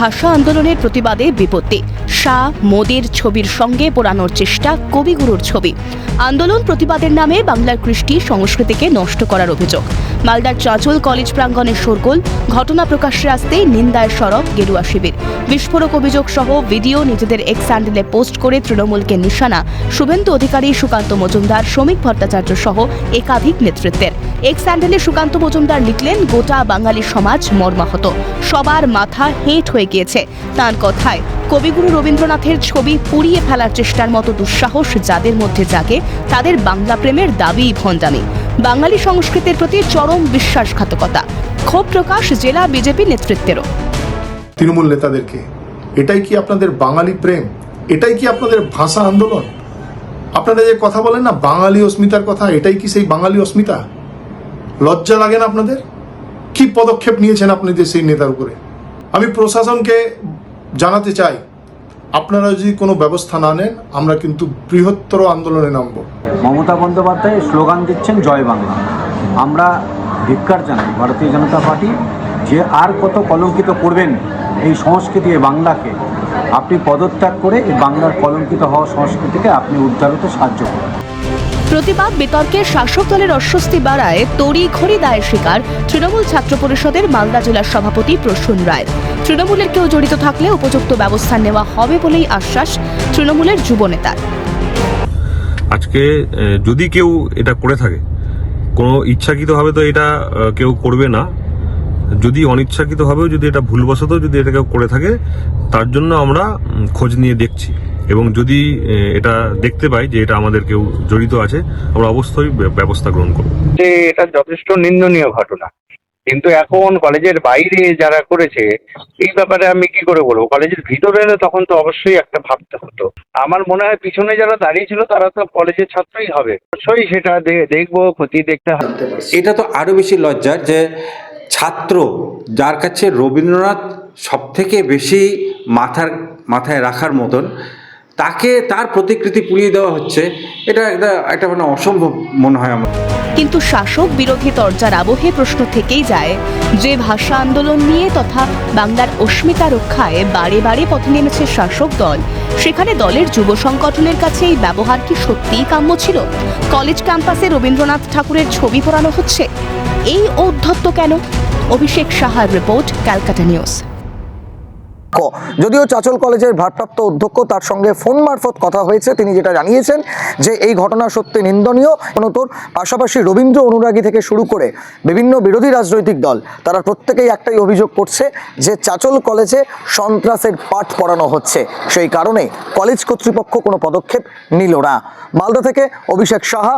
ভাষা আন্দোলনের প্রতিবাদে বিপত্তি। শাহ মোদির ছবির সঙ্গে পোড়ানোর চেষ্টা কবিগুরুর ছবি। আন্দোলন প্রতিবাদের নামে বাংলার কৃষ্টি সংস্কৃতিকে নষ্ট করার অভিযোগ। মালদার চাঁচল কলেজ প্রাঙ্গণে শোরগোল, ঘটনা প্রকাশ্যে আসতে নিন্দায় সরব গেরুয়া শিবির। বিস্ফোরক অভিযোগ সহ ভিডিও নিজেদের এক্স হ্যান্ডেলে পোস্ট করে তৃণমূলকে নিশানা। শুভেন্দু অধিকারী সুকান্ত মজুমদার, শ্রমিক ভট্টাচার্য সহ একাধিক নেতৃত্বের। এক্স হ্যান্ডেলে সুকান্ত মজুমদার লিখলেন, গোটা বাঙালি সমাজ মর্মাহত। সবার মাথা হেঁট হয়ে গিয়েছে। তার কথায়, কবিগুরু রবীন্দ্রনাথের ছবি পুড়িয়ে ফেলার চেষ্টার মতো দুঃসাহস যাদের মধ্যে জাগে, তাদের বাংলা প্রেমের দাবি ভণ্ডামি। বাঙালি সংস্কৃতির প্রতি চরম বিশ্বাসঘাতকতা। ক্ষোভ প্রকাশ জেলা বিজেপি নেতৃত্বেরও। তৃণমূল নেতাদেরকে, এটাই কি আপনাদের বাঙালি প্রেম? এটাই কি আপনাদের ভাষা আন্দোলন? আপনারা যে কথা বলেন না, বাঙালি অস্মিতার কথা, এটাই কি সেই বাঙালি অস্মিতা? লজ্জা লাগে না আপনাদের? কি পদক্ষেপ নিয়েছেন আপনাদের সেই নেতার উপরে? আমি প্রশাসনকে জানাতে চাই, আপনারা যদি কোনো ব্যবস্থা না নেন, আমরা কিন্তু বৃহত্তর আন্দোলনে নামবো। মমতা বন্দ্যোপাধ্যায় স্লোগান দিচ্ছেন, জয় বাংলা। আমরা ধিক্কার জানাই, ভারতীয় জনতা পার্টি, যে আর কত কলঙ্কিত করবেন এই সংস্কৃতি এই বাংলাকে, আপনি পদত্যাগ করে এই বাংলার কলঙ্কিত হওয়া সংস্কৃতিকে আপনি উদ্ধার হতে সাহায্য করুন। প্রতিবাদ বিতর্কে শাসক দলের অস্বস্তি বাড়ায় তড়ি ঘড়ি দায়ের শিকার তৃণমূল ছাত্র পরিষদের মালদা জেলার সভাপতি প্রসূন রায়। তৃণমূলের কেউ জড়িত থাকলে উপযুক্ত ব্যবস্থা নেওয়া হবে বলেই আশ্বাস তৃণমূলের যুবনেতার আজকে আহ, যদি কেউ এটা করে থাকে কোনো ইচ্ছাকৃতভাবে তো এটা কেউ করবে না। যদি অনিচ্ছাকৃতভাবেও যদি এটা ভুলবশত যদি এটা কেউ করে থাকে তার জন্য আমরা খোঁজ নিয়ে দেখছি। এবং যদি এটা দেখতে পাই যে এটা আমাদের কেউ জড়িত আছে আমরা অবশ্যই ব্যবস্থা গ্রহণ করব। যে এটা যথেষ্ট নিন্দনীয় ঘটনা। কিন্তু এখন কলেজের বাইরে যারা করেছে এই ব্যাপারে আমি কি করে বলব? কলেজের ভিতরে এলে তখন তো অবশ্যই একটা ভাবতে হতো। আমার মনে হয় পিছনে যারা দাঁড়িয়ে ছিল তারা তো কলেজের ছাত্রই হবে। অবশ্যই সেটা দেখব ক্ষতি দেখতে হবে। এটা তো আরও বেশি লজ্জার যে ছাত্র যার কাছে রবীন্দ্রনাথ সব থেকে বেশি মাথার মাথায় রাখার মতন তাকে তার প্রতিকৃতি পুড়িয়ে দেওয়া হচ্ছে, এটা একটা একটা মানে অসম্ভব মনে হয় আমার। কিন্তু শাসক বিরোধী তরজার আবহে প্রশ্ন থেকেই যায়, যে ভাষা আন্দোলন নিয়ে তথা বাংলার অস্মিতা রক্ষায় বারে বারে পথে নেমেছে শাসক দল, সেখানে দলের যুব সংগঠনের কাছে এই ব্যবহার কি সত্যিই কাম্য ছিল? কলেজ ক্যাম্পাসে রবীন্দ্রনাথ ঠাকুরের ছবি পড়ানো হচ্ছে? এই ঔদ্ধত্য কেন? অভিষেক সাহার রিপোর্ট, ক্যালকাটা নিউজ। যদিও চাচল কলেজের ভারপ্রাপ্ত অধ্যক্ষ, তার সঙ্গে ফোন মারফত কথা হয়েছে। তিনি যেটা জানিয়েছেন যে, এই ঘটনা সত্যি নিন্দনীয়। তোর পাশাপাশি রবীন্দ্র অনুরাগী থেকে শুরু করে বিভিন্ন বিরোধী রাজনৈতিক দল, তারা প্রত্যেকেই একটাই অভিযোগ করছে যে, চাচল কলেজে সন্ত্রাসের পাঠ পড়ানো হচ্ছে। সেই কারণে কলেজ কর্তৃপক্ষ কোনো পদক্ষেপ নিল না। মালদা থেকে অভিষেক সাহা